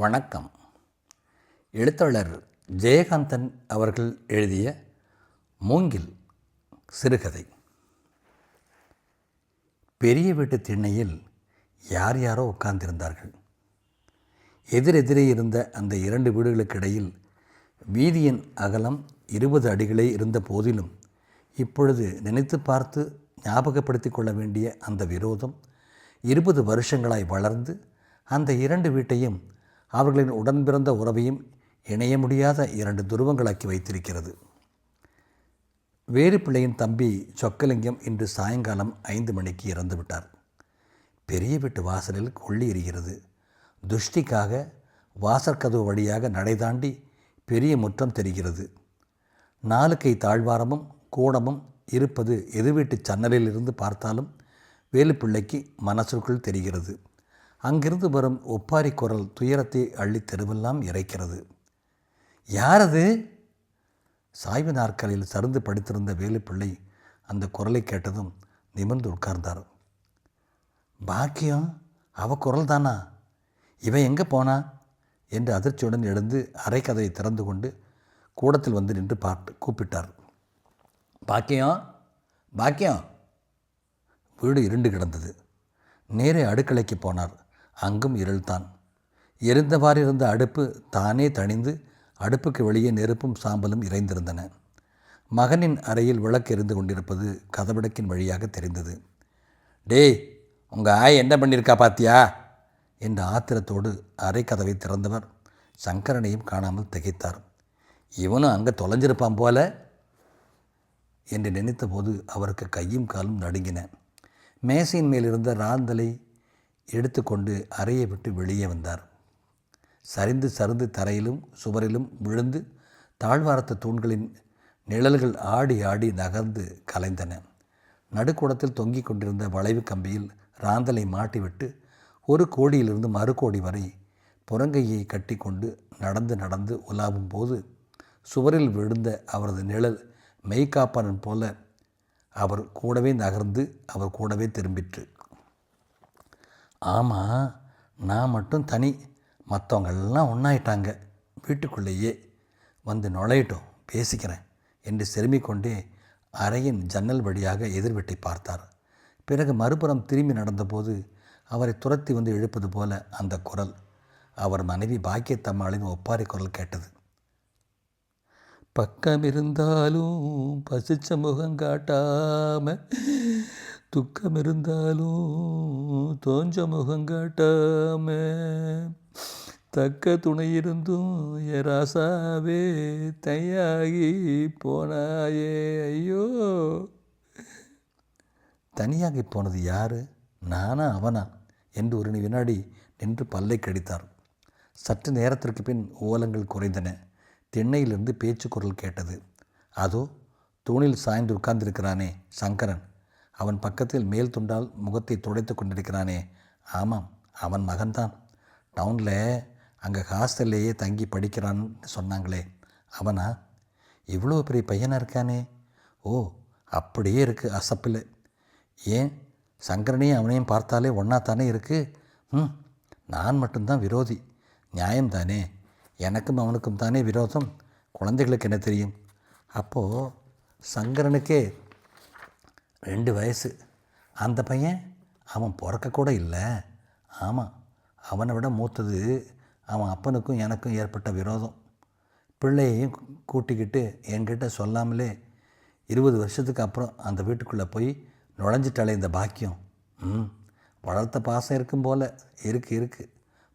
வணக்கம். எழுத்தாளர் ஜெயகாந்தன் அவர்கள் எழுதிய மூங்கில் சிறுகதை. பெரிய வீட்டு திண்ணையில் யார் யாரோ உட்கார்ந்திருந்தார்கள். எதிரெதிரே இருந்த அந்த இரண்டு வீடுகளுக்கு இடையில் வீதியின் அகலம் இருபது அடிகளே இருந்த போதிலும் இப்பொழுது நினைத்து பார்த்து ஞாபகப்படுத்திக் கொள்ள வேண்டிய அந்த விரோதம் இருபது வருஷங்களாய் வளர்ந்து அந்த இரண்டு வீட்டையும் அவர்களின் உடன் பிறந்த உறவையும் இணைய முடியாத இரண்டு துருவங்களாக்கி வைத்திருக்கிறது. வேறு பிள்ளையின் தம்பி சொக்கலிங்கம் இன்று சாயங்காலம் ஐந்து மணிக்கு இறந்துவிட்டார் பெரிய வீட்டு வாசலில் கொள்ளி எரிகிறது. துஷ்டிக்காக வாசற்கதவு வழியாக நடை தாண்டி பெரிய முற்றம் தெரிகிறது. நாலு கை தாழ்வாரமும் கூடமும் இருப்பது எதிர்வீட்டு சன்னலில் இருந்து பார்த்தாலும் வேலுப்பிள்ளைக்கு மனசுக்குள் தெரிகிறது. அங்கிருந்து வரும் ஒப்பாரி குரல் துயரத்தை அள்ளி தெருவெல்லாம் இறைக்கிறது. யார் அது சாய்வு நாற்காலியில் சருந்து படித்திருந்த வேலுப்பிள்ளை அந்த குரலை கேட்டதும் நிமிர்ந்து உட்கார்ந்தார். பாக்கியம் அவ குரல் தானா? இவன் எங்கே போனா? என்று அதிர்ச்சியுடன் எழுந்து அரை கதையை திறந்து கொண்டு கூடத்தில் வந்து நின்று பார்த்து கூப்பிட்டார். பாக்கியம் பாக்கியம். வீடு இருண்டு கிடந்தது. நேரே அடுக்கலைக்கு போனார். அங்கும் இருள்தான். எரிந்தவாறிருந்த அடுப்பு தானே தணிந்து அடுப்புக்கு வெளியே நெருப்பும் சாம்பலும் இறைந்திருந்தன. மகனின் அறையில் விளக்கு எரிந்து கொண்டிருப்பது கதவிடக்கின் வழியாக தெரிந்தது. டேய் உங்கள் ஆய் என்ன பண்ணியிருக்கா பாத்தியா? என்ற ஆத்திரத்தோடு அறை கதவை திறந்தவர் சங்கரனையும் காணாமல் திகைத்தார். இவனும் அங்கே தொலைஞ்சிருப்பான் போல. என்று நினைத்தபோது அவருக்கு கையும் காலும் நடுங்கின. மேசையின் மேல் இருந்த ராந்தலை எடுத்துக்கொண்டு அறையை விட்டு வெளியே வந்தார். சரிந்து சரிந்து தரையிலும் சுவரிலும் விழுந்து தாழ்வாரத்து தூண்களின் நிழல்கள் ஆடி ஆடி நகர்ந்து கலைந்தன. நடுக்கூடத்தில் தொங்கிக் கொண்டிருந்த வளைவு கம்பியில் ராந்தலை மாட்டிவிட்டு ஒரு கோடியிலிருந்து மறு கோடி வரை புறங்கையை கட்டிக்கொண்டு நடந்து நடந்து உலாவும் போது சுவரில் விழுந்த அவரது நிழல் மெய்காப்பானன் போல அவர் கூடவே நகர்ந்து அவர் கூடவே திரும்பிற்று. ஆமாம் நான் மட்டும் தனி. மற்றவங்கெல்லாம் ஒன்றாயிட்டாங்க வீட்டுக்குள்ளேயே வந்து நுழையட்டும் பேசிக்கிறேன் என்று செருமிக்கொண்டே அறையின் ஜன்னல் வழியாக எதிர்வெட்டி பார்த்தார். பிறகு மறுபுறம் திரும்பி நடந்தபோது அவரை துரத்தி வந்து இழுப்பது போல அந்த குரல். அவர் மனைவி பாக்கியத்தம்மாளின் ஒப்பாரி குரல் கேட்டது. பக்கம் இருந்தாலும் பசிச்ச முகம் காட்டாம துக்கம் இருந்தாலும் தோஞ்ச முகம் காட்டாம தக்க துணை இருந்தும் என் ராசாவே தையாகி போனாயே. ஐயோ. தனியாகி போனது யாரு? நானா அவனா? என்று ஒரு வினாடி நின்று பல்லை கடித்தார். சற்று நேரத்திற்கு பின் ஓலங்கள் குறைந்தன. திண்ணையிலிருந்து பேச்சு குரல் கேட்டது. அதோ தூணில் சாய்ந்து உட்கார்ந்திருக்கிறானே சங்கரன். அவன் பக்கத்தில் மேல் துண்டால் முகத்தை துடைத்து கொண்டிருக்கிறானே. ஆமாம் அவன் மகன்தான். டவுனில் அங்கே ஹாஸ்டல்லையே தங்கி படிக்கிறான்னு சொன்னாங்களே. அவனா? இவ்வளோ பெரிய பையனாக இருக்கானே? ஓ அப்படியே இருக்குது அசப்பில். ஏன்? சங்கரனையும் அவனையும் பார்த்தாலே ஒன்றா தானே இருக்குது ம் நான் மட்டும்தான் விரோதி. நியாயம்தானே? எனக்கும் அவனுக்கும் தானே விரோதம்? குழந்தைகளுக்கு என்ன தெரியும்? அப்போது சங்கரனுக்கே ரெண்டு வயசு. அந்த பையன் அவன் பிறக்கக்கூட இல்லை. ஆமாம் அவனை விட மூத்தது அவன் அப்பனுக்கும் எனக்கும் ஏற்பட்ட விரோதம். பிள்ளையையும் கூட்டிக்கிட்டு என்கிட்ட சொல்லாமலே இருபது வருஷத்துக்கு அப்புறம் அந்த வீட்டுக்குள்ளே போய் நுழைஞ்சிட்டாலே இந்த பாக்கியம். ம் வளர்த்த பாசம் இருக்கும் போல் இருக்குது இருக்குது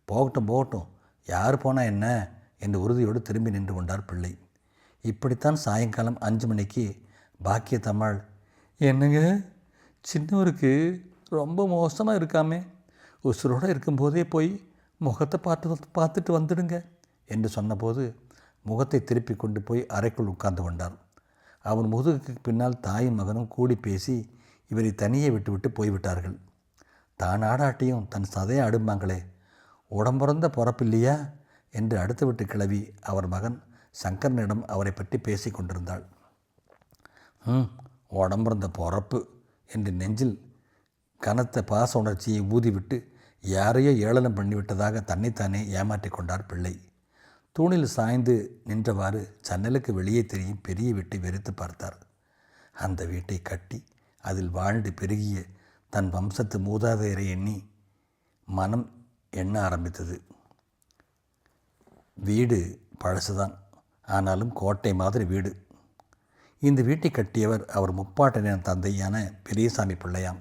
போகட்டும் போகட்டும். யார் போனால் என்ன என்று உறுதியோடு திரும்பி நின்று கொண்டார் பிள்ளை. இப்படித்தான் சாயங்காலம் அஞ்சு மணிக்கு பாக்கிய தமிழ் என்னங்க? சின்னவருக்கு ரொம்ப மோசமாக இருக்காமே. உசுரோடு இருக்கும்போதே போய் முகத்தை பார்த்து பார்த்துட்டு வந்துடுங்க என்று சொன்னபோது முகத்தை திருப்பி கொண்டு போய் அறைக்குள் உட்கார்ந்து கொண்டார். அவன் முதுகுக்கு பின்னால் தாயும் மகனும் கூடி பேசி இவரை தனியே விட்டுவிட்டு போய்விட்டார்கள். தான் ஆடாட்டியும் தன் சதையை அடும்பாங்களே உடம்புறந்த பிறப்பில்லையா என்று அடுத்து விட்டு கிளவி அவர் மகன் சங்கரனிடம் அவரை பற்றி பேசி கொண்டிருந்தாள். ம் உடம்பிறந்த பொறப்பு என்று நெஞ்சில் கனத்த பாச உணர்ச்சியை ஊதிவிட்டு யாரையோ ஏளனம் பண்ணிவிட்டதாக தன்னைத்தானே ஏமாற்றிக் கொண்டார் பிள்ளை. தூணில் சாய்ந்து நின்றவாறு ஜன்னலுக்கு வெளியே தெரியும் பெரிய வீட்டை வெறுத்து பார்த்தார். அந்த வீட்டை கட்டி அதில் வாழ்ந்து பெருகிய தன் வம்சத்து மூதாதையரை எண்ணி மனம் எண்ண ஆரம்பித்தது. வீடு பழசுதான். ஆனாலும் கோட்டை மாதிரி வீடு. இந்த வீட்டை கட்டியவர் அவர் முப்பாட்டனின் தந்தையான பெரியசாமி பிள்ளையாம்.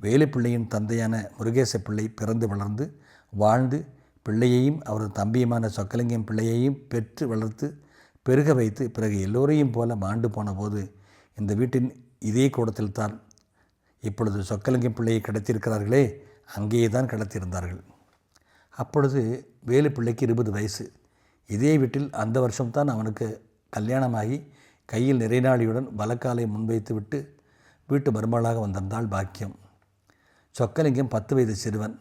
வேலுப்பிள்ளையின் தந்தையான முருகேச பிள்ளை பிறந்து வளர்ந்து வாழ்ந்து பிள்ளையையும் அவரது தம்பியுமான சொக்கலிங்கம் பிள்ளையையும் பெற்று வளர்த்து பெருக வைத்து பிறகு எல்லோரையும் போல மாண்டு போன போது இந்த வீட்டின் இதே கூடத்தில் தான் இப்பொழுது சொக்கலிங்கம் பிள்ளையை கடத்தியிருக்கிறார்களே அங்கேயே தான் கடத்தியிருந்தார்கள். அப்பொழுது வேலுப்பிள்ளைக்கு இருபது வயசு. இதே வீட்டில் அந்த வருஷம்தான் அவனுக்கு கல்யாணமாகி கையில் நிறைநாளியுடன் வலக்காலை முன்வைத்துவிட்டு வீட்டு மருமகளாக வந்திருந்தாள் பாக்கியம். சொக்கலிங்கம் பத்து வயது சிறுவன்.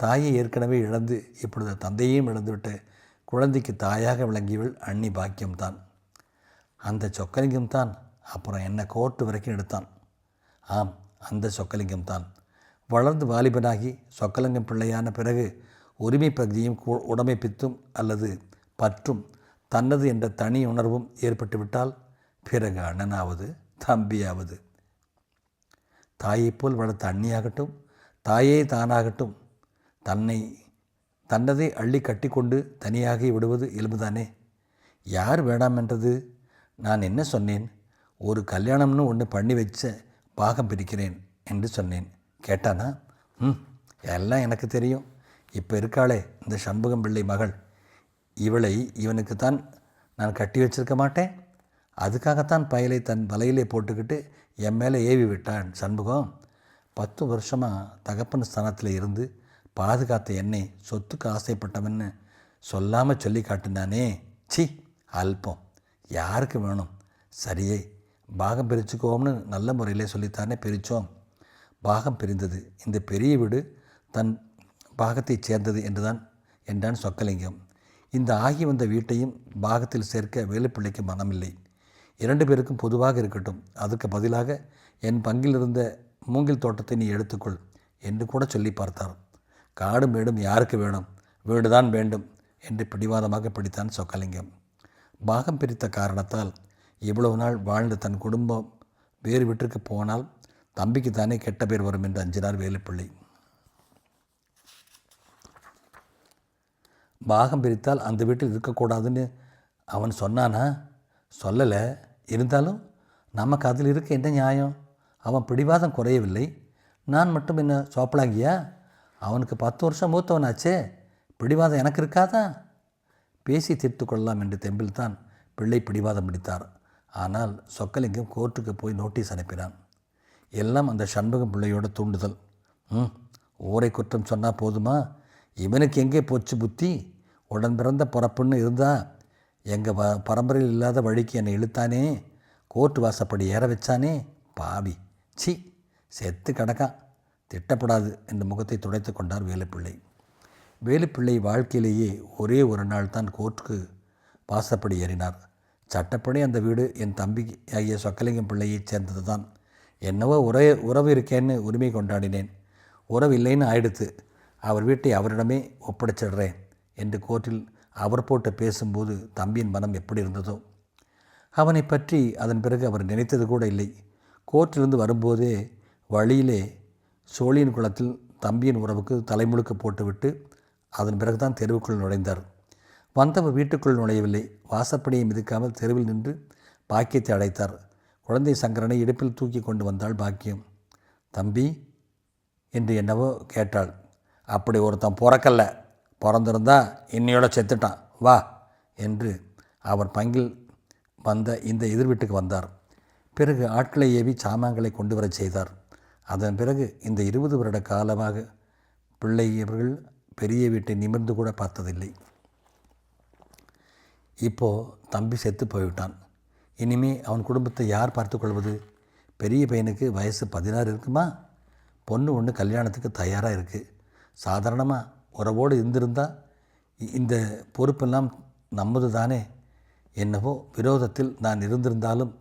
தாயை ஏற்கனவே இழந்து இப்பொழுது தந்தையையும் இழந்துவிட்டு குழந்தைக்கு தாயாக விளங்கியவள் அண்ணி பாக்கியம்தான். அந்த சொக்கலிங்கம் தான் அப்புறம் என்னை கோர்ட்டு வரைக்கும் எடுத்தான். ஆம் அந்த சொக்கலிங்கம் தான் வளர்ந்து வாலிபனாகி சொக்கலிங்கம் பிள்ளையான பிறகு உரிமை பகுதியும் உடமை பித்தும் அல்லது பற்றும் தன்னது என்ற தனி உணர்வும் ஏற்பட்டுவிட்டால் பிறகு அண்ணனாவது தம்பியாவது. தாயைப் போல் வளர்த்த அண்ணியாகட்டும் தாயே தானாகட்டும் தன்னை தன்னதை அள்ளி கட்டிக்கொண்டு தனியாகி விடுவது இயல்புதானே யார் வேண்டாம் என்றது நான் என்ன சொன்னேன்? ஒரு கல்யாணம்னு ஒன்று பண்ணி வச்ச பாகம் பிரிக்கிறேன் என்று சொன்னேன். கேட்டானா? ம் எல்லாம் எனக்கு தெரியும். இப்போ இருக்காளே இந்த சண்முகம் பிள்ளை மகள். இவளை இவனுக்குத்தான் நான் கட்டி வச்சிருக்க மாட்டேன். அதுக்காகத்தான் பயலை தன் வலையிலே போட்டுக்கிட்டு என் மேலே ஏவி விட்டான் சண்முகம். பத்து வருஷமாக தகப்பன் ஸ்தானத்தில் இருந்து பாதுகாத்த என்னை சொத்துக்கு ஆசைப்பட்டவன்னு சொல்லாமல் சொல்லி காட்டினானே. சி அல்பம். யாருக்கு வேணும்? சரியே பாகம் பிரிச்சுக்கோம்னு நல்ல முறையிலே சொல்லித்தானே பிரித்தோம் பாகம் பிரிந்தது. இந்த பெரிய வீடு தன் பாகத்தைச் சேர்ந்தது என்றுதான் என்றான் சொக்கலிங்கம். இந்த ஆகி வந்த வீட்டையும் பாகத்தில் சேர்க்க வேலுப்பிள்ளைக்கு மனமில்லை. இரண்டு பேருக்கும் பொதுவாக இருக்கட்டும். அதுக்கு பதிலாக என் பங்கில் இருந்த மூங்கில் தோட்டத்தை நீ எடுத்துக்கொள் என்று கூட சொல்லி பார்த்தார். காடும் மேடும் யாருக்கு வேணும்? வீடுதான் வேண்டும் என்று பிடிவாதமாக பிடித்தான் சொக்கலிங்கம். பாகம் பிரித்த காரணத்தால் இவ்வளவு நாள் வாழ்ந்த தன் குடும்பம் வேறு வீட்டிற்கு போனால் தம்பிக்கு தானே கெட்ட பேர் வரும் என்று அஞ்சினார் வேலுப்பிள்ளை. பாகம் பிரித்தால் அந்த வீட்டில் இருக்கக்கூடாதுன்னு அவன் சொன்னானா? சொல்லலை. இருந்தாலும் நமக்கு அதில் இருக்க என்ன நியாயம்? அவன் பிடிவாதம் குறையவில்லை. நான் மட்டும் என்ன சோப்பலாங்கியா? அவனுக்கு பத்து வருஷம் மூத்தவனாச்சே. பிடிவாதம் எனக்கு இருக்காதா? பேசி தீர்த்து கொள்ளலாம் என்று தெம்பில் தான் பிள்ளை பிடிவாதம் பிடித்தார். ஆனால் சொக்கலிங்கம் கோர்ட்டுக்கு போய் நோட்டீஸ் அனுப்பினான். எல்லாம் அந்த சண்முகம் பிள்ளையோட தூண்டுதல். ம் ஊரை குற்றம் சொன்னால் போதுமா? இவனுக்கு எங்கே போச்சு புத்தி? உடன் பிறந்த பிறப்புன்னு இருந்தால் எங்கள் ப பரம்பரையில் இல்லாத வழிக்கு என்னை இழுத்தானே? கோர்ட் வாசப்படி ஏற வச்சானே? பாவி. சி செத்து கிடக்கான். திட்டப்படாது என்ற முகத்தை துடைத்து கொண்டார் வேலுப்பிள்ளை. வேலுப்பிள்ளை வாழ்க்கையிலேயே ஒரே ஒரு நாள் தான் கோர்ட்டுக்கு வாசப்படி ஏறினார். சட்டப்படி அந்த வீடு என் தம்பி ஆகிய சொக்கலிங்கம் பிள்ளையைச் சேர்ந்தது தான் என்னவோ உரை உறவு இருக்கேன்னு உரிமை கொண்டாடினேன். உறவு இல்லைன்னு ஆயிடுத்து. அவர் வீட்டை அவரிடமே ஒப்படைச்சிடுறேன் என்று கோர்ட்டில் அவர் போட்டு பேசும்போது தம்பியின் மனம் எப்படி இருந்ததோ. அவனை பற்றி அதன் பிறகு அவர் நினைத்தது கூட இல்லை. கோர்ட்டிலிருந்து வரும்போதே வழியிலே சோழியன் குளத்தில் தம்பியின் உறவுக்கு தலைமுழுக்கு போட்டுவிட்டு அதன் பிறகுதான் தெருவுக்குள் நுழைந்தார். வந்தவர் வீட்டுக்குள் நுழையவில்லை. வாசப்படியை மிதிக்காமல் தெருவில் நின்று பாக்கியத்தை அடைத்தார். குழந்தை சங்கரனை இடுப்பில் தூக்கி கொண்டு வந்தாள் பாக்கியம். தம்பி என்று என்னவோ கேட்டாள். அப்படி ஒருத்தன் பிறக்கல்ல பிறந்திருந்தா இன்னையோட செத்துட்டான். வா என்று அவர் பங்கில் வந்த இந்த எதிர் வீட்டுக்கு வந்தார். பிறகு ஆட்களை ஏவி சாமான்களை கொண்டு வரச் செய்தார். அதன் பிறகு இந்த இருபது வருட காலமாக பிள்ளையவர்கள் பெரிய வீட்டை நிமிர்ந்து கூட பார்த்ததில்லை. இப்போது தம்பி செத்து போய்விட்டான். இனிமே அவன் குடும்பத்தை யார் பார்த்துக்கொள்வது பெரிய பையனுக்கு வயசு பதினாறு இருக்குமா? பொண்ணு ஒன்று கல்யாணத்துக்கு தயாராக இருக்குது சாதாரணமாக உறவோடு இருந்திருந்தால் இந்த பொறுப்பெல்லாம் நம்மது தானே? என்னவோ விரோதத்தில் நான் இருந்திருந்தாலும்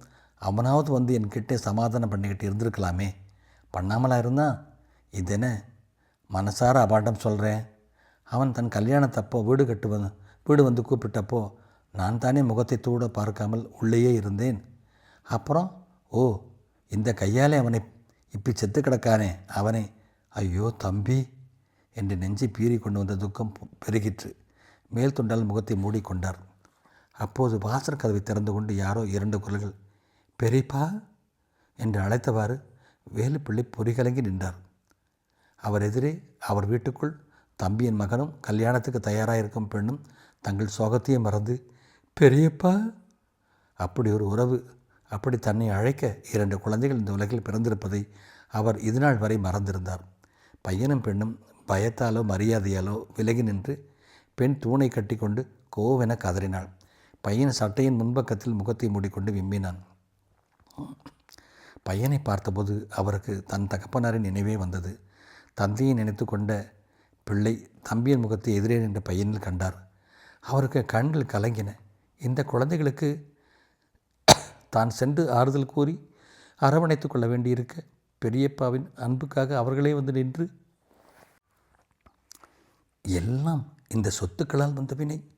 அவனாவது வந்து என்கிட்டே சமாதானம் பண்ணிக்கிட்டு இருந்திருக்கலாமே. பண்ணாமலா இருந்தா? இதென்ன? மனசார அபாண்டம் சொல்கிறேன் அவன் தன் கல்யாணத்தப்போ வீடு கட்டுவன் வீடு வந்து கூப்பிட்டப்போ நான் தானே முகத்தை தூட பார்க்காமல் உள்ளேயே இருந்தேன். அப்புறம் ஓ இந்த கையாலே அவனை இப்படி செத்து கிடக்கானே அவனை. ஐயோ தம்பி. என்று நெஞ்சை பீறி கொண்டு வந்த துக்கம் பெருகிற்று. மேல் தொண்டால் முகத்தை மூடிக்கொண்டார் அப்போது வாசல் கதவை திறந்து கொண்டு யாரோ இரண்டு குரல்கள் பெரியப்பா என்று அழைத்தவாறு வேலுப்பிள்ளை பொறிகலங்கி நின்றார். அவர் எதிரே அவர் வீட்டுக்குள் தம்பியின் மகனும் கல்யாணத்துக்கு தயாராக இருக்கும் பெண்ணும் தங்கள் சோகத்தையே மறந்து பெரியப்பா அப்படி ஒரு உறவு அப்படி தன்னை அழைக்க இரண்டு குழந்தைகள் இந்த உலகில் பிறந்திருப்பதை அவர் இதுநாள் வரை மறந்திருந்தார். பையனும் பெண்ணும் பயத்தாலோ மரியாதையாலோ விலகி நின்று பெண் தூணை கட்டிக்கொண்டு கோவென கதறினாள். பையன் சட்டையின் முன்பக்கத்தில் முகத்தை மூடிக்கொண்டு விம்மினான். பையனை பார்த்தபோது அவருக்கு தன் தகப்பனாரின் நினைவே வந்தது. தந்தையை நினைத்து கொண்ட பிள்ளை தம்பியின் முகத்தை எதிரே நின்ற பையனில் கண்டார். அவருக்கு கண்கள் கலங்கின. இந்த குழந்தைகளுக்கு தான் சென்று ஆறுதல் கூறி அரவணைத்து கொள்ள வேண்டியிருக்க பெரியப்பாவின் அன்புக்காக அவர்களே வந்து நின்று எல்லாம் இந்த சொத்துக்களால் வந்த வினை.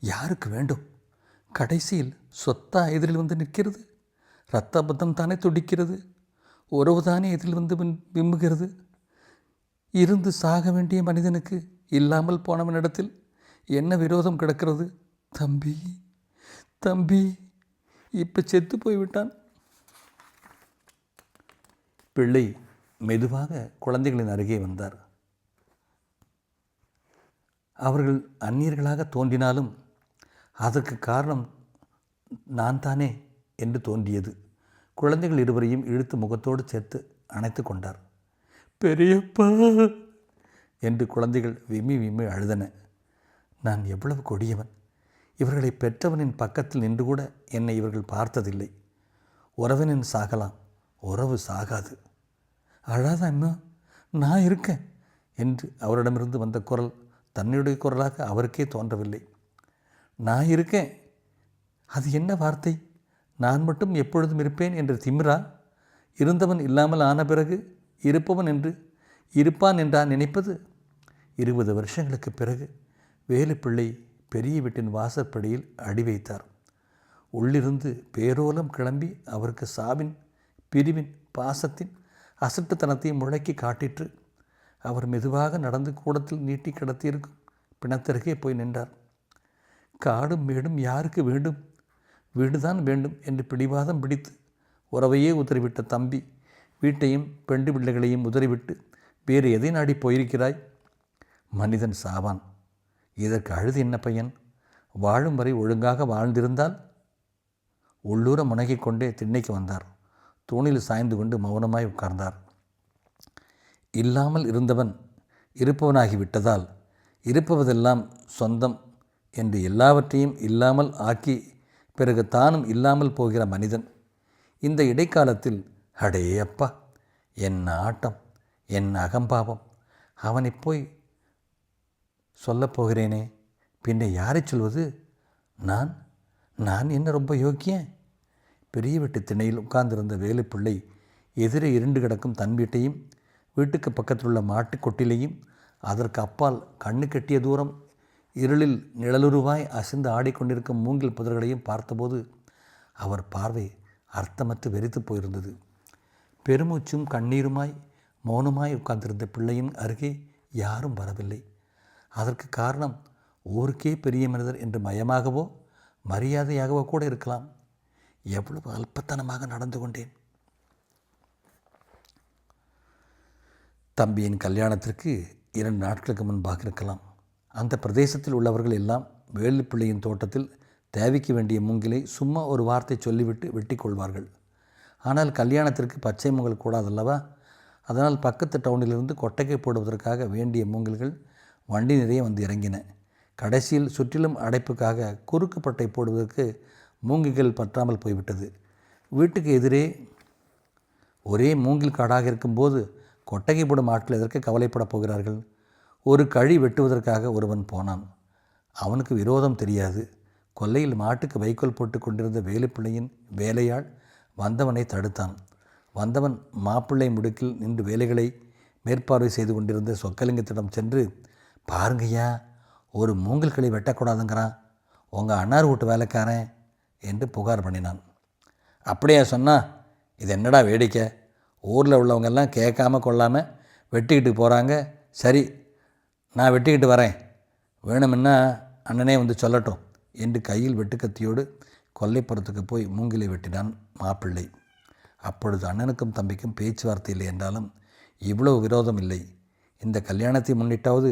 யாருக்கு வேண்டும்? கடைசியில் சொத்தா எதிரில் வந்து நிற்கிறது? இரத்த பத்தம் தானே துடிக்கிறது? உறவு தானே எதிரில் வந்து விம்- விம்முகிறது? இருந்து சாக வேண்டிய மனிதனுக்கு இல்லாமல் போனவனிடத்தில் என்ன விரோதம் கிடக்கிறது? தம்பி தம்பி இப்போ செத்து போய்விட்டான். பிள்ளை மெதுவாக குழந்தைகளின் அருகே வந்தார். அவர்கள் அந்நியர்களாக தோன்றினாலும் அதற்கு காரணம் நான் தானே என்று தோன்றியது. குழந்தைகள் இருவரையும் இழுத்து முகத்தோடு சேர்த்து அணைத்து கொண்டார். பெரியப்பா! என்று குழந்தைகள் விம்மி விம்மி அழுதன. நான் எவ்வளவு கொடியவன். இவர்களை பெற்றவனின் பக்கத்தில் நின்று கூட என்னை இவர்கள் பார்த்ததில்லை. உறவினன் சாகலாம். உறவு சாகாது. அழாத அம்மா நான் இருக்கேன் என்று அவரிடமிருந்து வந்த குரல் தன்னுடைய குரலாக அவருக்கே தோன்றவில்லை. நான் இருக்கேன். அது என்ன வார்த்தை? நான் மட்டும் எப்பொழுதும் இருப்பேன்? என்று திமிரா இருந்தவன் இல்லாமல் ஆன பிறகு இருப்பவன் என்று இருப்பான் என்றா நினைப்பது? இருபது வருஷங்களுக்கு பிறகு வேலுப்பிள்ளை பெரிய வீட்டின் வாசற்படியில் அடி வைத்தார். உள்ளிருந்து பேரோலம் கிளம்பி அவருக்கு சாவின் பிரிவின் பாசத்தின் அசட்டுத்தனத்தையும் முழக்கி காட்டிற்று. அவர் மெதுவாக நடந்து கூடத்தில் நீட்டி கிடத்தியிருக்கும் பிணத்தருகே போய் நின்றார். காடும் மேடும் யாருக்கு வேண்டும்? வீடுதான் வேண்டும் என்று பிடிவாதம் பிடித்து உறவையே உதறிவிட்ட தம்பி வீட்டையும் பெண்டு பிள்ளைகளையும் உதறிவிட்டு வேறு எதை நாடி போயிருக்கிறாய்? மனிதன் சாவான். இதற்கு அழுது என்ன பையன்? வாழும் வரை ஒழுங்காக வாழ்ந்திருந்தால்? உள்ளூர முனகிக் கொண்டே திண்ணைக்கு வந்தார். தூணில் சாய்ந்து கொண்டு மௌனமாய் உட்கார்ந்தார். இல்லாமல் இருந்தவன் இருப்பவனாகிவிட்டதால் இருப்பவதெல்லாம் சொந்தம் என்று எல்லாவற்றையும் இல்லாமல் ஆக்கி பிறகு தானும் இல்லாமல் போகிற மனிதன். இந்த இடைக்காலத்தில் அடே அப்பா என் ஆட்டம் என் அகம்பாவம் அவனை போய் சொல்லப்போகிறேனே பின்ன யாரை சொல்வது? நான் நான் என்ன ரொம்ப யோக்கியன்? பெரிய வீட்டு திணையில் உட்கார்ந்திருந்த வேலுப்பிள்ளை எதிரே இருண்டு கிடக்கும் தன் வீட்டையும் வீட்டுக்கு பக்கத்தில் உள்ள மாட்டுக் கொட்டிலையும் அதற்கு அப்பால் கண்ணு கெட்டிய தூரம் இருளில் நிழலுருவாய் அசைந்து ஆடிக்கொண்டிருக்கும் மூங்கில் புதர்களையும் பார்த்தபோது அவர் பார்வை அர்த்தமற்று வெறித்து போயிருந்தது. பெருமூச்சும் கண்ணீருமாய் மௌனமாய் உட்கார்ந்திருந்த பிள்ளையின் அருகே யாரும் வரவில்லை. அதற்கு காரணம் ஊருக்கே பெரிய மனிதர் என்று மயமாகவோ மரியாதையாகவோ கூட இருக்கலாம். எவ்வளவு அல்பத்தனமாக நடந்து கொண்டேன். தம்பியின் கல்யாணத்திற்கு இரண்டு நாட்களுக்கு முன்பாக இருக்கலாம் அந்த பிரதேசத்தில் உள்ளவர்கள் எல்லாம் வேலுப்பிள்ளையின் தோட்டத்தில் தேவைக்கு வேண்டிய மூங்கிலை சும்மா ஒரு வார்த்தை சொல்லிவிட்டு வெட்டி கொள்வார்கள். ஆனால் கல்யாணத்திற்கு பச்சை மூங்கல் கூடாதல்லவா? அதனால் பக்கத்து டவுனிலிருந்து கொட்டைக்கை போடுவதற்காக வேண்டிய மூங்கில்கள் வண்டி நிறைய வந்து இறங்கின. கடைசியில் சுற்றிலும் அடைப்புக்காக குறுக்கு பட்டை போடுவதற்கு மூங்கில்கள் பற்றாமல் போய்விட்டது. வீட்டுக்கு எதிரே ஒரே மூங்கில் காடாக இருக்கும்போது கொட்டகை போடும் ஆட்கள் எதற்கு கவலைப்படப் போகிறார்கள்? ஒரு கழி வெட்டுவதற்காக ஒருவன் போனான். அவனுக்கு விரோதம் தெரியாது. கொல்லையில் மாட்டுக்கு வைக்கோல் போட்டு கொண்டிருந்த வேலுப்பிள்ளையின் வேலையாள் வந்தவனை தடுத்தான். வந்தவன் மாப்பிள்ளை முடுக்கில் நின்று வேலைகளை மேற்பார்வை செய்து கொண்டிருந்த சொக்கலிங்கத்திடம் சென்று பாருங்கய்யா ஒரு மூங்கில் கிளை வெட்டக்கூடாதுங்கிறான். உங்கள் அன்னார் வீட்டு வேலைக்காரன் என்று புகார் பண்ணினான். அப்படியா சொன்னா இது என்னடா வேடிக்கை? ஊரில் உள்ளவங்கெல்லாம் கேட்காம கொள்ளாமல் வெட்டிக்கிட்டு போகிறாங்க சரி நான் வெட்டிக்கிட்டு வரேன். வேணும்னா அண்ணனே வந்து சொல்லட்டும் என்று கையில் வெட்டுக்கத்தியோடு கொல்லைப்புறத்துக்கு போய் மூங்கிலை வெட்டினான் மாப்பிள்ளை. அப்பொழுது அண்ணனுக்கும் தம்பிக்கும் பேச்சுவார்த்தை இல்லை என்றாலும் இவ்வளவு விரோதம் இல்லை. இந்த கல்யாணத்தை முன்னிட்டாவது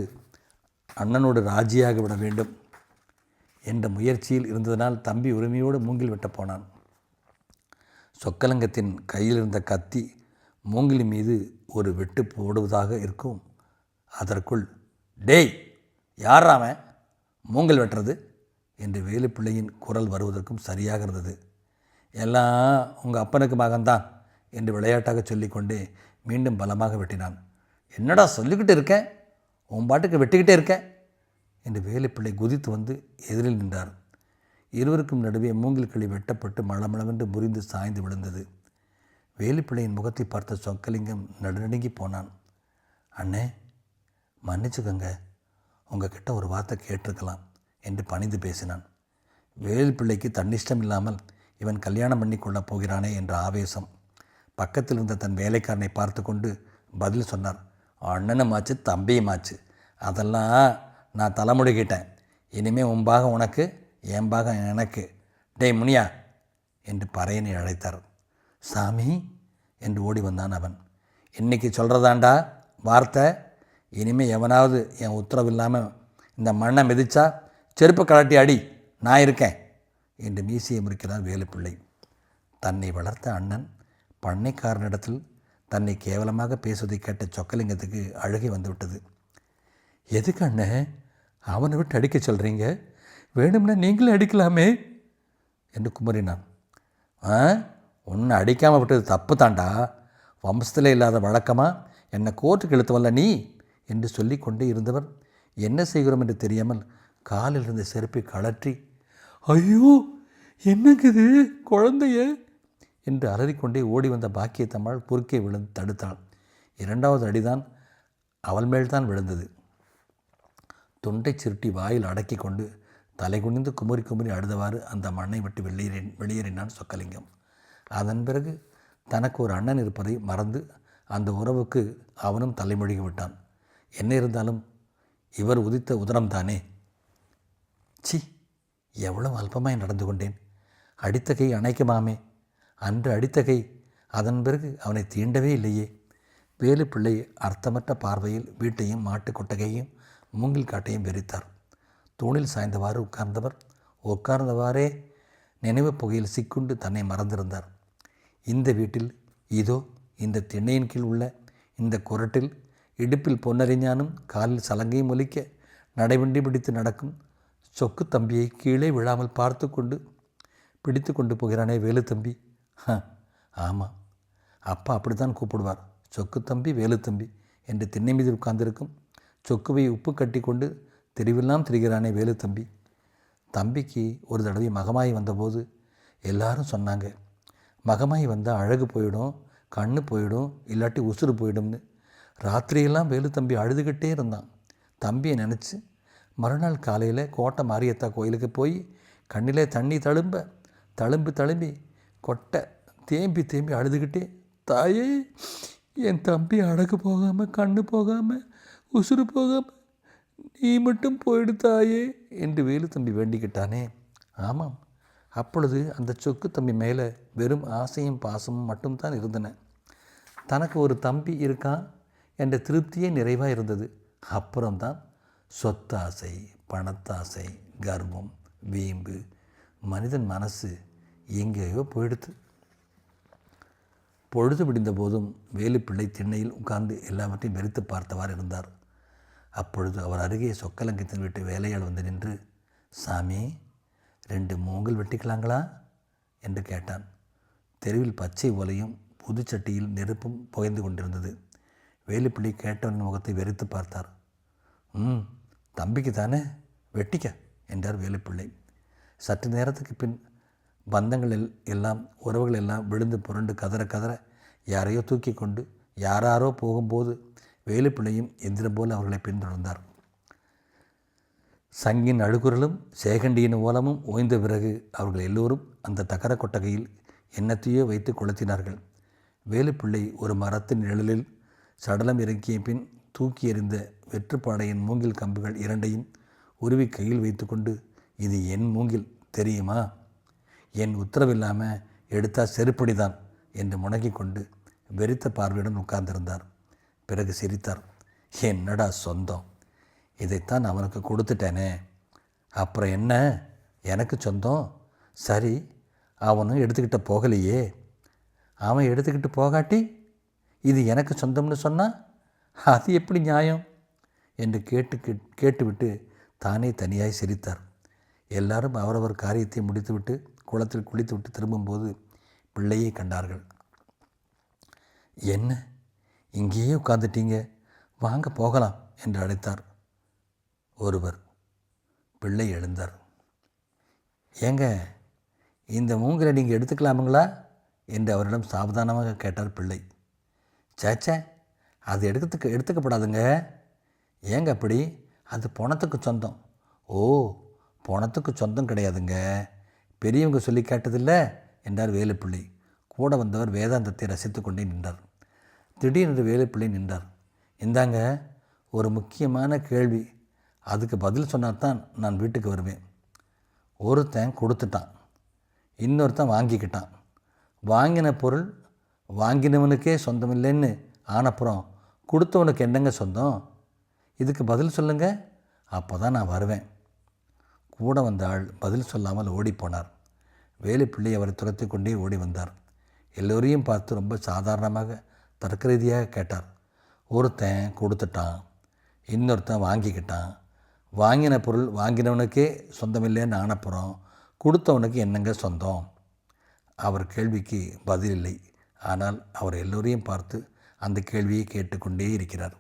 அண்ணனோடு ராஜியாக விட வேண்டும் என்ற முயற்சியில் இருந்ததனால் தம்பி உரிமையோடு மூங்கில் வெட்டப் போனான். சொக்கலிங்கத்தின் கையில் இருந்த கத்தி மூங்கிலி மீது ஒரு வெட்டு போடுவதாக இருக்கும். அதற்குள் டேய் யார் அவன்? மூங்கில் வெட்டுறது? என்று வேலுப்பிள்ளையின் குரல் வருவதற்கும் சரியாக இருந்தது. எல்லாம் உங்கள் அப்பனுக்கு மகன்தான் என்று விளையாட்டாக சொல்லிக்கொண்டே மீண்டும் பலமாக வெட்டினான். என்னடா சொல்லிக்கிட்டு இருக்கேன் உன் பாட்டுக்கு வெட்டிக்கிட்டே இருக்கேன் என்று வேலுப்பிள்ளை குதித்து வந்து எதிரில் நின்றார். இருவருக்கும் நடுவே மூங்கில் கிளி வெட்டப்பட்டு மளமளவென்று முறிந்து சாய்ந்து விழுந்தது. வேலுப்பிள்ளையின் முகத்தை பார்த்த சொக்கலிங்கம் நடுநடுங்கி போனான். அண்ணே மன்னிச்சுக்கோங்க. உங்ககிட்ட ஒரு வார்த்தை கேட்டிருக்கலாம் என்று பணிந்து பேசினான். வேலுப்பிள்ளைக்கு தன்னிஷ்டம் இல்லாமல் இவன் கல்யாணம் பண்ணி கொள்ளப் போகிறானே என்ற ஆவேசம் பக்கத்தில் இருந்த தன் வேலைக்காரனை பார்த்து கொண்டு பதில் சொன்னார். அண்ணனும் தம்பியுமாச்சு தம்பியும் ஆச்சு அதெல்லாம் நான் தலைமுடிக்கிட்டேன் இனிமே உன் பாகம் உனக்கு என் பாகம் எனக்கு. டேய் முனியா என்று பறையனை அழைத்தார். சாமி என்று ஓடி வந்தான் அவன். இன்னைக்கு சொல்கிறதாண்டா வார்த்தை. இனிமேல் எவனாவது என் உத்தரவு இல்லாமல் இந்த மண்ணை மிதிச்சா செருப்பு கலட்டி அடி நான் இருக்கேன் என்று மீசியை முறிக்கிறார் வேலுப்பிள்ளை. தன்னை வளர்த்த அண்ணன் பண்ணைக்காரனிடத்தில் தன்னை கேவலமாக பேசுவதை கேட்ட சொக்கலிங்கத்துக்கு அழுகை வந்துவிட்டது. எதுக்கு அண்ணன் அவனை விட்டு அடிக்க சொல்கிறீங்க வேணும்னா நீங்களும் அடிக்கலாமே என்று குமரினான். ஆ? உன்னை அடிக்காமல் விட்டது தப்பு தாண்டா. வம்சத்தில் இல்லாத வழக்கமாக என்னை கோர்ட்டுக்கு இழுத்து வரல நீ? என்று சொல்லி கொண்டே இருந்தவர் என்ன செய்கிறோம் என்று தெரியாமல் காலில் இருந்த செருப்பை கழற்றி ஐயோ என்னங்க இது? குழந்தைய? என்று அலறிக்கொண்டே ஓடி வந்த பாக்கியத்தம்மாள் குறுக்கே விழுந்து தடுத்தாள். இரண்டாவது அடிதான் அவள் மேல்தான் விழுந்தது. தொண்டை சிருட்டி வாயில் அடக்கி கொண்டு தலை குனிந்து குமரி குமரி அழுதவாறு அந்த மண்ணை விட்டு வெளியேறி வெளியேறினான் சொக்கலிங்கம். அதன் பிறகு தனக்கு ஒரு அண்ணன் இருப்பதை மறந்து அந்த உறவுக்கு அவனும் தலைமொழிகி விட்டான் என்ன இருந்தாலும் இவர் உதித்த உதரம் தானே? சி எவ்வளவு அல்பமாய் நடந்து கொண்டேன். அடித்த கை அணைக்குமாமே அன்று அடித்த கை அதன் பிறகு அவனை தீண்டவே இல்லையே. வேலுப்பிள்ளை அர்த்தமற்ற பார்வையில் வீட்டையும் மாட்டு கொட்டகையும் மூங்கில் காட்டையும் வெறித்தார். தூணில் சாய்ந்தவாறு உட்கார்ந்தவர். உட்கார்ந்தவாறே நினைவு புகையில் சிக்குண்டு தன்னை மறந்திருந்தார். இந்த வீட்டில் இதோ இந்த திண்ணையின் கீழ் உள்ள இந்த குரட்டில் இடுப்பில் பொன்னறிஞானும் காலில் சலங்கையும் ஒலிக்க நடைவண்டி பிடித்து நடக்கும் சொக்கு தம்பியை கீழே விழாமல் பார்த்து கொண்டு பிடித்து கொண்டு போகிறானே வேலு தம்பி. ஹ ஆமாம் அப்பா அப்படித்தான் கூப்பிடுவார். சொக்கு தம்பி வேலு தம்பி என்று திண்ணை மீது உட்கார்ந்திருக்கும் சொக்குவை உப்பு கட்டி கொண்டு தெருவெல்லாம் திரிகிறானே வேலு தம்பி. தம்பிக்கு ஒரு தடவை மகமாய் வந்தபோது எல்லாரும் சொன்னாங்க மகமாய் வந்தால் அழகு போயிடும் கண்ணு போயிடும் இல்லாட்டி உசுறு போயிடும்னு. ராத்திரியெல்லாம் வேலு தம்பி அழுதுகிட்டே இருந்தான். தம்பியை நினச்சி மறுநாள் காலையில் கோட்டை மாரியத்தா கோயிலுக்கு போய் கண்ணிலே தண்ணி தழும்ப தழும்பு தழும்பி கொட்டை தேம்பி தேம்பி அழுதுகிட்டே தாயே என் தம்பி அழகு போகாமல் கண்ணு போகாமல் உசுறு போகாமல் நீ மட்டும் போயிடு தாயே என்று வேலு தம்பி வேண்டிக்கிட்டானே. ஆமாம் அப்பொழுது அந்த சொக்கு தம்பி மேலே வெறும் ஆசையும் பாசமும் மட்டும்தான் இருந்தன. தனக்கு ஒரு தம்பி இருக்கான் என்ற திருப்தியே நிறைவாக இருந்தது. அப்புறம்தான் சொத்தாசை பணத்தாசை கர்வம் வீம்பு மனிதன் மனசு எங்கேயோ போயிடுது பொழுது விடிந்த போதும் வேலுப்பிள்ளை திண்ணையில் உட்கார்ந்து எல்லாவற்றையும் வெறித்து பார்த்தவாறு இருந்தார். அப்பொழுது அவர் அருகே சொக்கலங்கத்தின் வீட்டு வேலையாள் வந்து நின்று சாமி ரெண்டு மூங்கில் வெட்டிக்கலாங்களா? என்று கேட்டான். தெருவில் பச்சை ஒலையும் புதுச்சட்டியில் நெருப்பும் புகைந்து கொண்டிருந்தது. வேலுப்பிள்ளை கேட்டவனின் முகத்தை வெறித்து பார்த்தார். ம் தம்பிக்கு தானே வெட்டிக்க என்றார் வேலுப்பிள்ளை. சற்று நேரத்துக்கு பின் பந்தங்கள் எல்லாம் உறவுகள் எல்லாம் விழுந்து புரண்டு கதற கதற யாரையோ தூக்கி கொண்டு யாராரோ போகும்போது வேலுப்பிள்ளையும் எந்திரம் போல் அவர்களை பின்தொடர்ந்தார். சங்கின் அழுகுரலும் சேகண்டியின் ஓலமும் ஓய்ந்த பிறகு அவர்கள் எல்லோரும் அந்த தகர கொட்டகையில் எண்ணத்தையோ வைத்து கொளுத்தினார்கள். வேலுப்பிள்ளை ஒரு மரத்தின் நிழலில் சடலம் இறக்கிய பின் தூக்கி எறிந்த வெற்றுப்பாடையின் மூங்கில் கம்புகள் இரண்டையும் உருவி கையில் வைத்துக்கொண்டு இது என் மூங்கில் தெரியுமா? என் உத்தரவில்லாமல் எடுத்தா செருப்படி தான் என்று முணங்கிக் கொண்டு வெறித்த பார்வையுடன் உட்கார்ந்திருந்தார். பிறகு சிரித்தார். என்னடா சொந்தம்? இதைத்தான் அவனுக்கு கொடுத்துட்டேனே. அப்புறம் என்ன? எனக்கு சொந்தம்? சரி அவனும் எடுத்துக்கிட்ட போகலையே. அவன் எடுத்துக்கிட்டு போகாட்டி இது எனக்கு சொந்தம்னு சொன்னால் அது எப்படி நியாயம்? என்று கேட்டு கேட்- கேட்டுவிட்டு தானே தனியாய் சிரித்தார். எல்லாரும் அவரவர் காரியத்தை முடித்துவிட்டு குளத்தில் குளித்துவிட்டு திரும்பும்போது பிள்ளையை கண்டார்கள். என்ன? இங்கேயே உட்காந்துட்டீங்க வாங்க போகலாம் என்று அழைத்தார். ஒருவர் பிள்ளை எழுந்தார். ஏங்க இந்த மூங்கிலை நீங்கள் எடுத்துக்கலாமுங்களா? என்று அவரிடம் சாவதானமாக கேட்டார் பிள்ளை. சேச்சே அது எடுக்கிறதுக்கு எடுத்துக்கப்படாதுங்க. ஏங்க அப்படி? அது பணத்துக்கு சொந்தம். ஓ பணத்துக்கு சொந்தம் கிடையாதுங்க. பெரியவங்க சொல்லி கேட்டதில்ல என்றார் வேலுப்பிள்ளை. கூட வந்தவர் வேதாந்தத்தை ரசித்து கொண்டே நின்றார். திடீரென்று வேலுப்பிள்ளை நின்றார். இந்தாங்க ஒரு முக்கியமான கேள்வி. அதுக்கு பதில் சொன்னாதான் நான் வீட்டுக்கு வருவேன். ஒருத்தன் கொடுத்துட்டான். இன்னொருத்தன் வாங்கிக்கிட்டான். வாங்கின பொருள் வாங்கினவனுக்கே சொந்தம் இல்லைன்னு ஆனப்புறம் கொடுத்தவனுக்கு என்னங்க சொந்தம்? இதுக்கு பதில் சொல்லுங்க. அப்போ தான் நான் வருவேன். கூட வந்த ஆள் பதில் சொல்லாமல் ஓடிப்போனார் வேலுப்பிள்ளை அவரை துரத்தி கொண்டே ஓடி வந்தார். எல்லோரையும் பார்த்து ரொம்ப சாதாரணமாக தர்க்க ரீதியாக கேட்டார். ஒருத்தன் கொடுத்துட்டான். இன்னொருத்தன் வாங்கிக்கிட்டான். வாங்கின பொருள் வாங்கினவனுக்கே சொந்தமில்லைன்னு ஆனப்புறம் கொடுத்தவனுக்கு என்னங்க சொந்தம்? அவர் கேள்விக்கு பதில் இல்லை. ஆனால் அவர் எல்லோரையும் பார்த்து அந்த கேள்வியை கேட்டுக்கொண்டே இருக்கிறார்.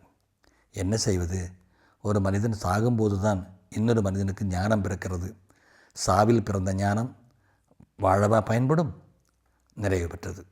என்ன செய்வது? ஒரு மனிதன் சாகும்போது தான் இன்னொரு மனிதனுக்கு ஞானம் பிறக்கிறது. சாவில் பிறந்த ஞானம் வாழவா பயன்படும்? நிறைவு பெற்றது.